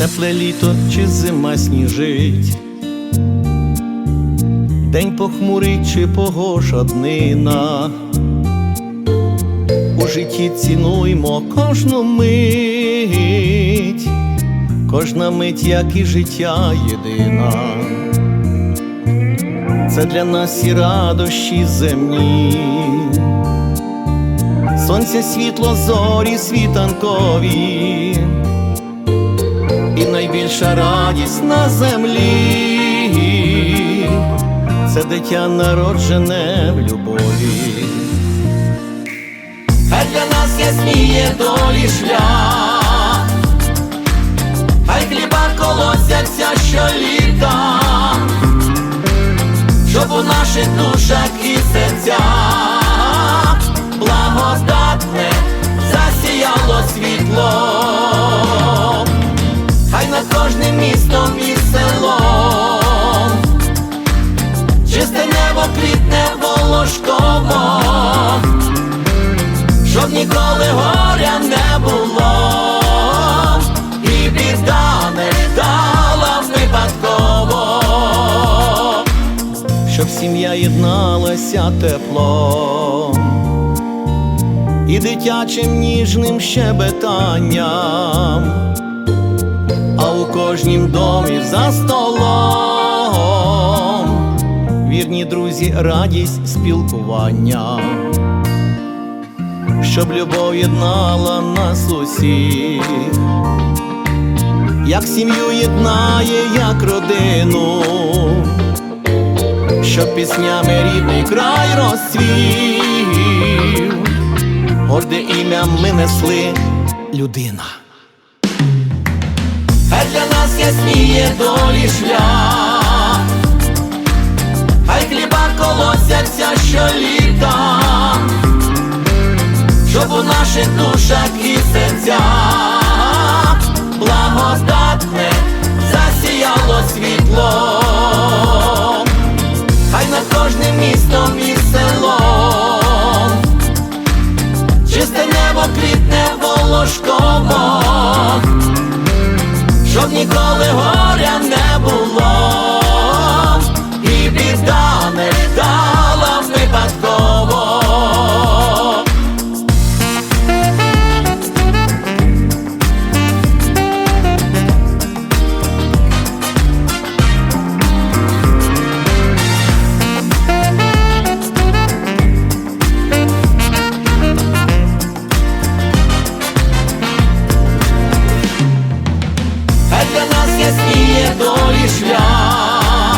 тепле літо чи зима сніжить, день похмурий чи погожа днина. У житті цінуймо кожну мить, кожна мить, як і життя єдина. Це для нас і радощі земні, сонця світло, зорі світанкові, і найбільша радість на землі, це дитя народжене в любові. Хай для нас ясніє долі шлях, хай хліба колосяться щоліта, щоб у наших душах і серцях кожним містом і селом, чисте небо квітне волошково щоб ніколи горя не було, і біда не ждала випадково, щоб сім'я єдналася теплом. І дитячим ніжним щебетанням, а у кожнім домі за столом вірні друзі, радість спілкування. Щоб любов єднала нас усіх, як сім'ю єднає, як родину, щоб піснями рідний край розцвів, горде ім'я ми несли людина. Хай для нас ясніє долі шлях, хай хліба колосяться щоліта. Щоб у наших душах і серцях благодатне засіяло світло, долі шлях,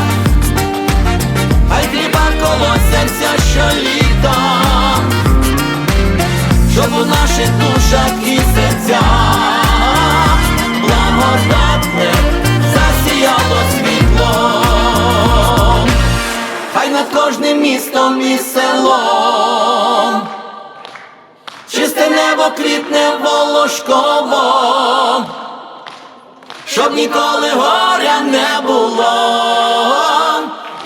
хай хліба колосяться щоліта, щоб у наших душах і серцях благодатне засіяло світло, хай над кожним містом і селом, чисте небо квітне волошково щоб ніколи горя не було,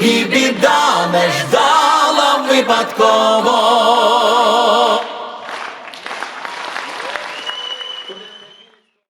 і біда не ждала випадково.